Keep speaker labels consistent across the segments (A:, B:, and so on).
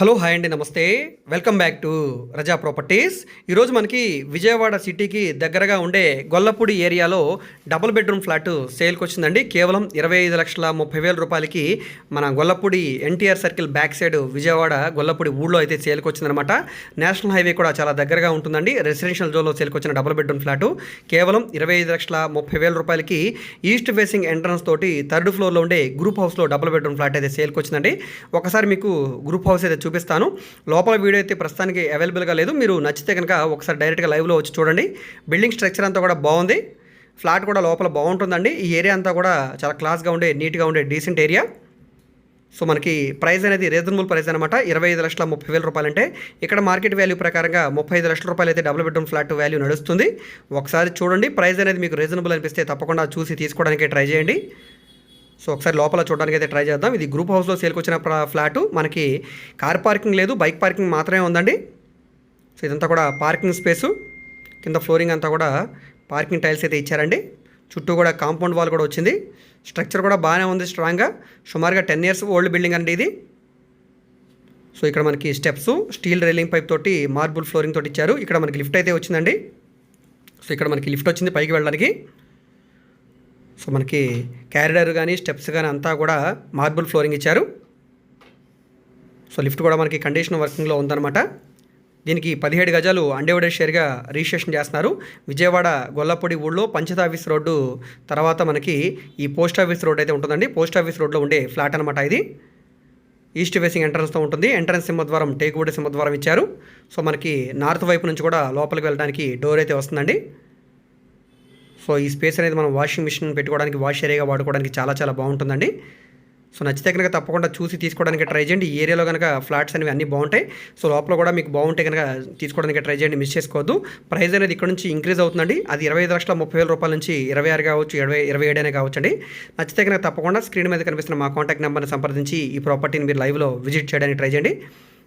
A: Hello hi అండి నమస్తే. Welcome back to Raza properties. ఈరోజు మనకి విజయవాడ సిటీకి దగ్గరగా ఉండే గొల్లపూడి ఏరియాలో డబుల్ బెడ్రూమ్ ఫ్లాట్ సేల్కి వచ్చిందండి. కేవలం ఇరవై ఐదు లక్షల ముప్పై వేల రూపాయలకి మన Gollapudi NTR circle back side Vijayawada Gollapudi ఊళ్ళో అయితే సేల్కి వచ్చిందనమాట నేషనల్ హైవే కూడా చాలా దగ్గరగా ఉంటుందండి. రెసిడెన్షియల్ జోన్లో సేల్కి వచ్చిన డబుల్ బెడ్రూమ్ ఫ్లాట్. కేవలం ఇరవై ఐదు లక్షల ముప్పై వేల రూపాయలకి ఈస్ట్ ఫేసింగ్ ఎంట్రన్స్ తోటి థర్డ్ ఫ్లోర్లో ఉండే గ్రూప్ హౌస్లో డబుల్ బెడ్రూమ్ ఫ్లాట్ అయితే సేల్కి వచ్చిందండి. ఒకసారి మీకు గ్రూప్ హౌస్ అయితే చూపిస్తాను. లోపల వీడియో అయితే ప్రస్తుతానికి అవైలబుల్గా లేదు. మీరు నచ్చితే కనుక ఒకసారి డైరెక్ట్గా లైవ్లో వచ్చి చూడండి. బిల్డింగ్ స్ట్రక్చర్ అంతా కూడా బాగుంది. ఫ్లాట్ కూడా లోపల బాగుంటుందండి. ఈ ఏరియా అంతా కూడా చాలా క్లాస్గా ఉండే నీట్గా ఉండే డీసెంట్ ఏరియా సో మనకి ప్రైస్ అనేది రీజనబుల్ ప్రైస్ అనమాట ఇరవై ఐదు లక్షల ముప్పై వేల రూపాయలు అంటే ఇక్కడ మార్కెట్ వాల్యూ ప్రకారంగా ముప్పై ఐదు లక్షల రూపాయలు అయితే డబుల్ బెడ్రూమ్ ఫ్లాట్ వాల్యూ నడుస్తుంది. ఒకసారి చూడండి. ప్రైస్ అనేది మీకు రీజనబుల్ అనిపిస్తే తప్పకుండా చూసి తీసుకోవడానికి ట్రై చేయండి. సో ఒకసారి లోపల చూడడానికి అయితే ట్రై చేద్దాం. ఇది గ్రూప్ హౌస్లో సేల్కి వచ్చిన ఫ్లాటు. మనకి కార్ పార్కింగ్ లేదు బైక్ పార్కింగ్ మాత్రమే ఉందండి. సో ఇదంతా కూడా పార్కింగ్ స్పేసు. కింద ఫ్లోరింగ్ అంతా కూడా పార్కింగ్ టైల్స్ అయితే ఇచ్చారండి. చుట్టూ కూడా కాంపౌండ్ వాల్ కూడా వచ్చింది. స్ట్రక్చర్ కూడా బాగానే ఉంది స్ట్రాంగ్గా. సుమారుగా టెన్ ఇయర్స్ ఓల్డ్ బిల్డింగ్ అండి ఇది. సో ఇక్కడ మనకి స్టెప్స్ స్టీల్ రైలింగ్ పైప్ తోటి మార్బుల్ ఫ్లోరింగ్ తోటి ఇచ్చారు. ఇక్కడ మనకి లిఫ్ట్ అయితే వచ్చిందండి. సో ఇక్కడ మనకి లిఫ్ట్ వచ్చింది పైకి వెళ్ళడానికి. సో మనకి క్యారిడర్ కానీ స్టెప్స్ కానీ అంతా కూడా మార్బుల్ ఫ్లోరింగ్ ఇచ్చారు. సో లిఫ్ట్ కూడా మనకి కండిషన్ వర్కింగ్లో ఉందన్నమాట. దీనికి పదిహేడు గజాలు అండేవడే షేర్గా రిజిస్ట్రేషన్ చేస్తున్నారు. విజయవాడ గొల్లపొడి ఊళ్ళో పంచాయత్ ఆఫీస్ రోడ్డు తర్వాత మనకి ఈ పోస్ట్ ఆఫీస్ రోడ్ అయితే ఉంటుందండి. పోస్ట్ ఆఫీస్ రోడ్లో ఉండే ఫ్లాట్ అనమాట ఇది. ఈస్ట్ ఫేసింగ్ ఎంట్రన్స్తో ఉంటుంది. ఎంట్రన్స్ సింహద్వారం టేకువుడ్ సింహద్వారం ఇచ్చారు. సో మనకి నార్త్ వైపు నుంచి కూడా లోపలికి వెళ్ళడానికి డోర్ అయితే వస్తుందండి. సో ఈ స్పేస్ అనేది మనం వాషింగ్ మిషన్ పెట్టుకోవడానికి వాష్ ఏరియాగా వాడుకోవడానికి చాలా చాలా బాగుంటుందండి. సో నచ్చితే కనుక తప్పకుండా చూసి తీసుకోవడానికి ట్రై చేయండి. ఈ ఏరియాలో కనుక ఫ్లాట్స్ అనేవి అన్నీ బాగుంటాయి. సో లోపల కూడా మీకు బాగుంటే కనుక తీసుకోవడానికి ట్రై చేయండి మిస్ చేసుకోవద్దు. ప్రైస్ అనేది ఇక్కడ నుంచి ఇంక్రీజ్ అవుతుందండి. అది ఇరవై ఐదు లక్షల ముప్పై వేల రూపాయల నుంచి ఇరవై ఆరు కావచ్చు ఇరవై ఇరవై ఏడైనా కావచ్చండి. నచ్చితే కనుక తప్పకుండా స్క్రీన్ మీద కనిపిస్తున్న మా కాంటాక్ట్ నెంబర్ని సంప్రదించి ఈ ప్రాపర్టీని మీరు లైవ్లో విజిట్ చేయడానికి ట్రై చేయండి.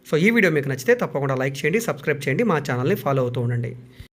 A: సో ఈ వీడియో మీకు నచ్చితే తప్పకుండా లైక్ చేయండి సబ్స్క్రైబ్ చేయండి మా ఛానల్ని ఫాలో అవుతూ ఉండండి.